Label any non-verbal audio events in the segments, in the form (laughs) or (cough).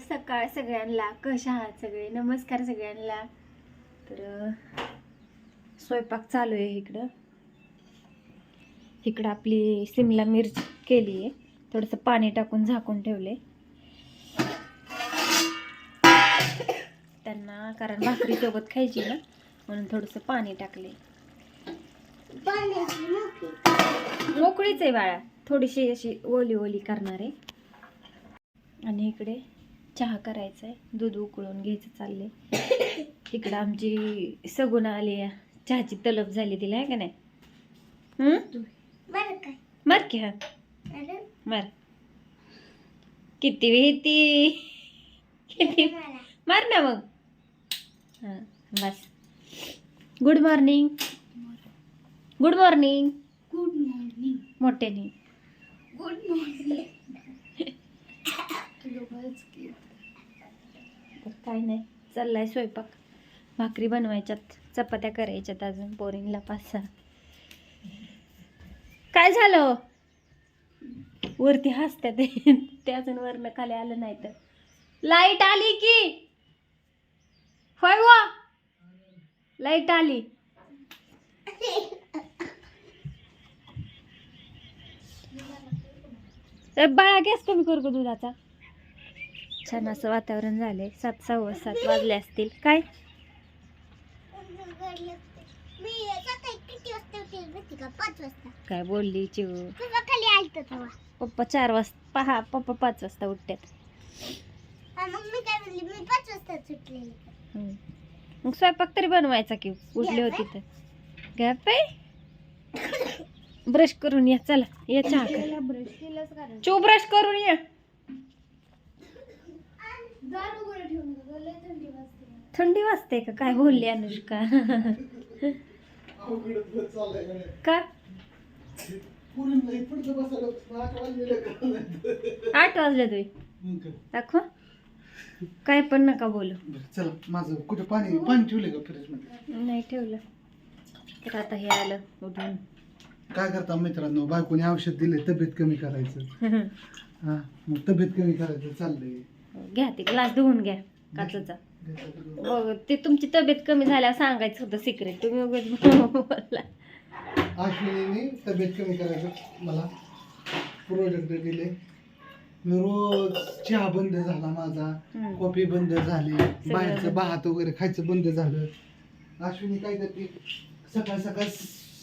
सकाळ सगळ्यांना कशा आहात सगळे? नमस्कार सगळ्यांना. तर स्वयंपाक चालू आहे इकडं. इकडं आपली सिमला मिरच केली आहे. थोडंसं पाणी टाकून झाकून ठेवले. त्यांना कारण भाकरीसोबत खायची ना म्हणून थोडंसं पाणी टाकले. मोकळीच आहे बाळा. थोडीशी अशी ओली ओली करणार आहे. आणि इकडे चहा करायचा आहे दूध उकळून घ्यायचं चाललंय. (coughs) इकडं आमची सगुण आली आहे. चहाची तलब झाली तिला आहे का नाही? मार की हा. मार. किती भीती. किती मार. ना मग. हां बस. Good morning good morning good morning मोठ्याने. गुड (laughs) मॉर्निंग तर काय नाही चाललाय स्वयंपाक. भाकरी बनवायच्यात चपात्या करायच्यात अजून पोरींला पाच सहा. काय झालं हो? वरती हसत्या (laughs) ते अजून वरनं खाली आलं नाही तर. लाइट आली की? होय वा लाइट आली. तर बाळा गॅस कमी करू का दुधाचा. छान असं वातावरण झालंय. सात सव्वा सात वाजले असतील. काय? मी सकाळी किती वाजता उठेल माहिती का? पाच वाजता. काय बोलली चिव पप्पा चार वाजता पहा पप्पा पाच वाजता उठतात. हा, मग मी काय म्हणली? मी पाच वाजता सुटलेली हम्म. मग स्वयंपाक तरी बनवायचा की उठली होती तर? गॅप आहे? (coughs) ब्रश करून या चला. या चहा कर. ब्रश केलंच चू ब्रश करून या. थंडी वाजते. का? काय बोलली अनुष्का? का? आठ वाजले तुम्ही दाखव. काय पण नका बोलू. चला माझं कुठे पाणी पाणी ठेवले का फ्रीजमध्ये नाही ठेवलं. तर आता हे आलं उठून. काय करता मित्रांनो? बायकोने औषध दिले तब्येत कमी करायचं. (laughs) हा मग तब्येत कमी करायचं चाललंय. घ्या ते ग्लास धुवून घ्या काचचा. बघ ते तुमची तब्येत कमी झाल्यावर सांगायचं होतं सिक्रेट तुम्ही उगाच बोलला. अश्विनीने तब्येत कमी करायचं मला. प्रोजेक्ट दिले मी रोज चहा बंद झाला माझा. कॉफी बंद झाली. बाहेरचं भात वगैरे खायचं बंद झालं. अश्विनी काय करते? सकाळ सकाळ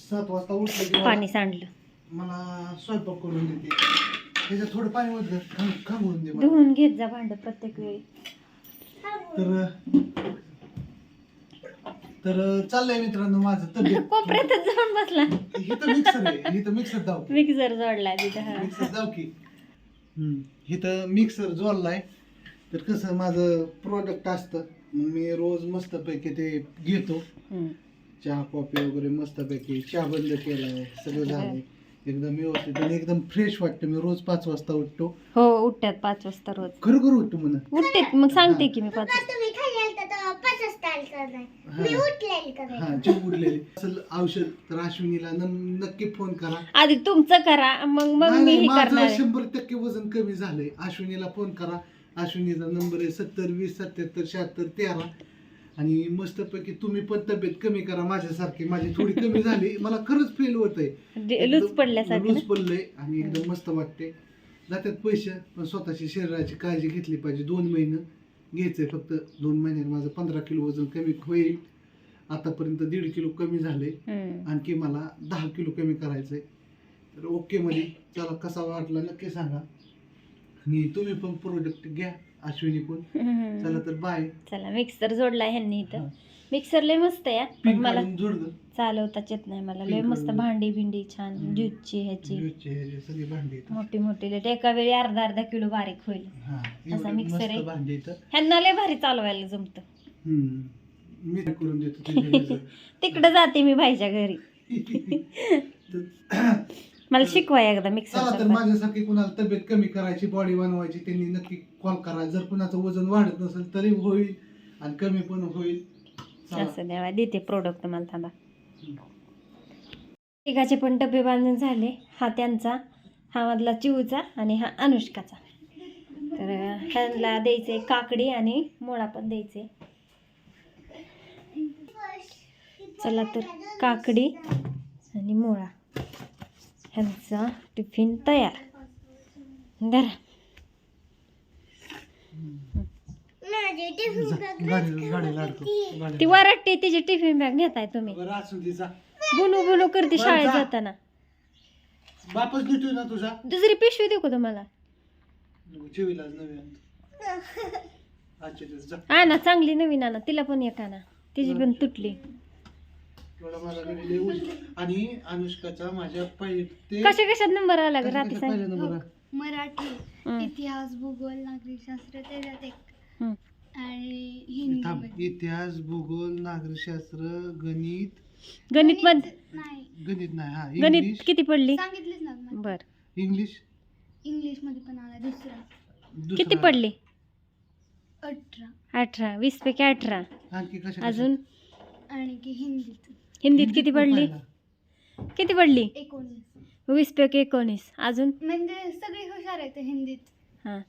सात वाजता उठलं पाणी सांडलं. मला स्वयंपाक करून देते. त्याच्यात थोडं पाणी मधलं खांबून दे मला. धुवून घेत जा भांड प्रत्येक वेळी. तर तर चाललंय मित्रांनो माझं तब्येत. (laughs) कोपऱ्यातच जाऊन बसला. इथं मिक्सर आहे. मिक्सर दाव मिक्सर जोडला तिथं हा. मिक्सर दाव की. हम्म. इथं मिक्सर जोडलाय. तर कसं माझं प्रोडक्ट असतं. मग मी रोज मस्तपैकी ते घेतो. हम्म. चहा कॉफी वगैरे मस्तपैकी. चहा बंद केलाय. सगळं झालंय. एकदम व्यवस्थित आणि एकदम फ्रेश वाटतं. मी रोज पाच वाजता उठतो. हो उठतात पाच वाजता रोज. खरोखर उठतो म्हणा. उठते मग सांगते की मी पाच पप्पा तुम्ही खाली आलता तेव्हा पाच वाजता आलता नाही. मी हा. उठलेली का हा चिव उठलेली. असेल औषध तर अश्विनीला न- नक्की फोन करा. आधी तुमचं करा मग मग नाही, मी नाही, हे माझं करणार आहे. शंभर टक्के वजन कमी झालंय. अश्विनीला फोन करा. अश्विनीचा नंबर आहे सत्तर वीस सत्याहत्तर शहात्तर तेरा. आणि मस्तपैकी तुम्ही पण तब्येत कमी करा माझ्यासारखी. माझी थोडी कमी झाली. मला खरंच फील होत दे- लूज पडल्यासारखं लूज? पडलंय आणि एकदम मस्त वाटते जात्यात पैसे पण स्वतःची शरीराची काळजी घेतली पाहिजे. दोन महिने घ्यायचंय फक्त. दोन महिन्यात माझं पंधरा किलो वजन कमी होईल. आतापर्यंत दीड किलो कमी झाले. आणखी मला दहा किलो कमी करायचंय. तर ओके मध्ये चला कसा वाटला नक्की सांगा. आणि तुम्ही पण प्रोडक्ट घ्या. अश्विनी पण. चला तर बाय चला मिक्सर जोडला ह्यांनी इथं. मिक्सर लय मस्त आहे पिंक मला. चालवताच येत नाही मला लय पिंक मस्त. भांडी बिंडी छान. ज्यूसची ह्याची ज्यूसचे ह्याचे सगळे भांडी आहेत. मोठी मोठी लय एका वेळी अर्धा अर्धा किलो बारीक होईल हा असा एवढे मिक्सर आहे. मस्त भांडी इथं ह्यांना लय भारी चालवायला जमतं हम्म. मी ते करून देतो तुझ्या (laughs) तिकडे जाते मी भाईच्या घरी (laughs) तर- मला शिकवा एकदा चला तर मिक्सर माझ्यासारखी कुणाला तब्येत कमी करायची बॉडी बनवायची त्यांनी नक्की कॉल करा. जर कुणाचं वजन वाढत नसेल तरी होईल आणि कमी पण होईल. चला. असं द्यावा देते प्रोडक्ट मला थांबा. तिघाचे पण डबे बांधून झाले. हा त्यांचा हा मधला चिऊचा आणि हा अनुष्काचा. तर ह्यांना द्यायचे काकडी आणि मुळा पण द्यायचे. चला तर काकडी आणि मुळा. ह्यांचा टिफिन तयार. धरा. ती. वरटते तिची टिफिन बॅग नेताय तुम्ही. बुलू बुलू करते शाळेत. जाताना. बापच नेतोय ना तुझा. दुसरी पिशवी देऊ का तुम्हाला? आणा चांगली नवीन आणा. तिला पण एक आणा. तिची पण तुटली. एवढा मला. आणि अनुष्काचा माझ्या पहिले ते कशा कशात नंबर आला ग कशा- रात्री कशा सांग पहिला नंबर आहे? मराठी. हं. इतिहास भूगोल नागरिकशास्त्र त्याच्यात एक. हं. आणि थांब. हिंदी इतिहास भूगोल नागरिकशास्त्र गणित. गणित पण नाही. गणित नाही हा. गणित इंग्लिश किती पडली? सांगितलीच ना मला. बर. इंग्लिश इंग्लिशमध्ये पण आला दुसरा. दुसरा. किती पडली? अठरा. अठरा. वीस पैकी अठरा. आणखी कशा अजून? आणि की हिंदीत हिंदीत किती पडली? किती पडली? एकोणीस. वीस पैकी एकोणीस. अजून? म्हणजे सगळी हुशार आहेत हिंदीत. हा.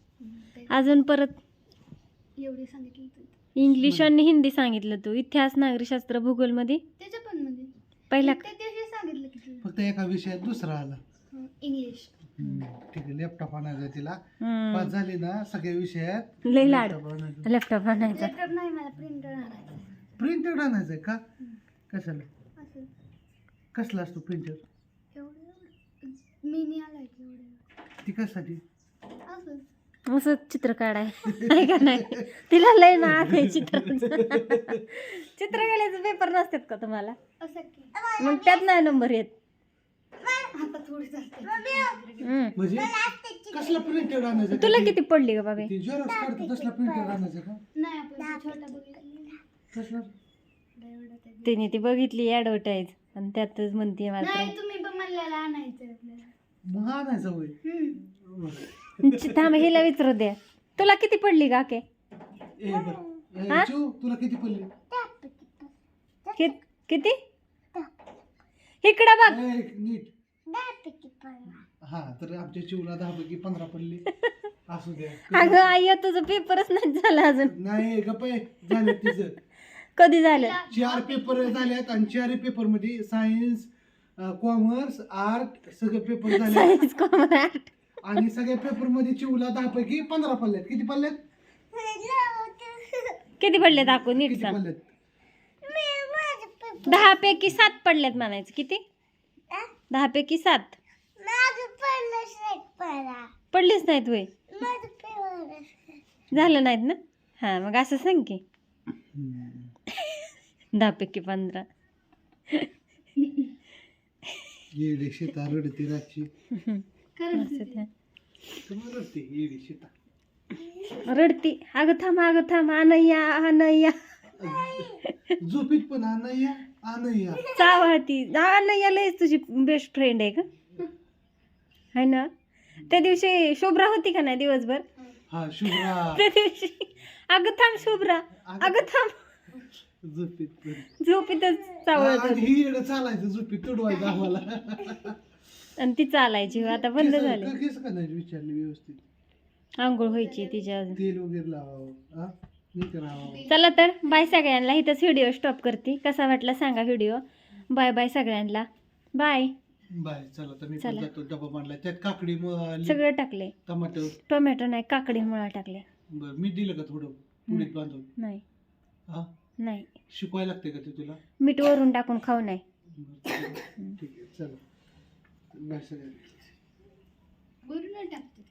ते अजून परत? एवढी सांगितली. इंग्लिश आणि हिंदी सांगितलं तू. इतिहास नागरिकशास्त्र भूगोलमध्ये त्याच्या पण मध्ये. पहिला त्या दिवशी सांगितलं की तुला. फक्त एका विषयात दुसरा आला. हं, इंग्लिश. हम्म, ठीक आहे. लॅपटॉप आणायचा तिला. हम्म. पास झाली ना सगळ्या विषयात. लय लाड. लॅपटॉप आणायचा. लॅपटॉप नाही मला प्रिंटर आणायचं प्रिंटेड आणायचंय का? कशाला? कसला असतो प्रिंटर एवढं मिनी आलाय की एवढं. ती कशासाठी? असंच. असं चित्र काढाय. का नाही? तिला लय ना आहे चित्र. चित्रकलेचे पेपर नसतात का तुम्हाला? असं की. मग त्यात नाही नंबर येत. आता थोडी चालते हम्म. म्हणजे कसला प्रिंटेड आणायचा तुला किती पडली ग बाबे? ते झेरॉक्स काढतो तसला प्रिंटेड आणायचा का? नाही आपण ते छोटा बघितला. कसला एवढा ते तिने ती बघितली ऍडव्हर्टाईज आणि त्यातच म्हणते मात्र. नाही तुम्ही पण म्हणलेला आणायचं आपल्याला. मग आणायचा होय? हम्म. थांब हिला विचारू द्या. तुला किती पडली का के ए बर. हा? चिऊ, तुला किती पडले? कि- किती? इकडं बघ. ए, नीट. हा तर आमच्या चिवला दहा पैकी पंधरा पडले. (laughs) असू द्या. अगं आई तुझं पेपरच नाही झाला अजून. नाही गप्पे झालं तिचं. कधी झालं? चार पेपर झाल्यात आणि चार पेपरमध्ये सायन्स कॉमर्स आर्ट सगळे पेपर झाले सायन्स कॉमर्स आणि सगळ्या पेपरमध्ये चिवला दहा पैकी पंधरा पडल्यात किती पडल्यात किती पडले दाखव नीट किती सांग. पडल्यात दहा पैकी सात पडल्यात म्हणायचं. किती? दहा पैकी सात. पडलेच नाहीत वय झालं नाहीत ना? हा मग असं सांग की. पैकी पंधरा. (laughs) येडे शेता रडते रातची. येडे शेता रडती अगं थांब अगं थांब. आणय्या आणय्या झोपीत पण आणया आणया चावती. आणय्या लयच तुझी बेस्ट फ्रेंड आहे का? है ना? त्या दिवशी शुभ्रा होती का नाही दिवसभर? हा शुभ्रा. त्या दिवशी. अगं थांब शुभ्रा. अगं थांब. झोपीत झोपीतच होती. ही येडं चालायचं झोपीत तुडवायचं आम्हाला. आणि ती चालायची आता बंद केस- झाले. केस का नाही विचारले व्यवस्थित. आंघोळ व्हायची तिच्या अजून तेल वगैरे लावावं हा? नीट राहावं. चला तर बाय सगळ्यांना. इथंच व्हिडिओ स्टॉप करते. कसा वाटला सांगा व्हिडिओ. बाय बाय सगळ्यांना. बाय. बाय. चला तर मी पण चला. जातो डबा मांडलाय. त्यात काकडी सगळं टाकले. टमाटर. टोमॅटो नाही काकडी मुळा टाकले. बर मी दिलं का थोडं? पुढीत बांधून. नाही. हा? नाही. शिकवायला लागते का ते तुला? मीठ वरून टाकून खाऊ नाही बरं, ठीक आहे चला. वरून टाकते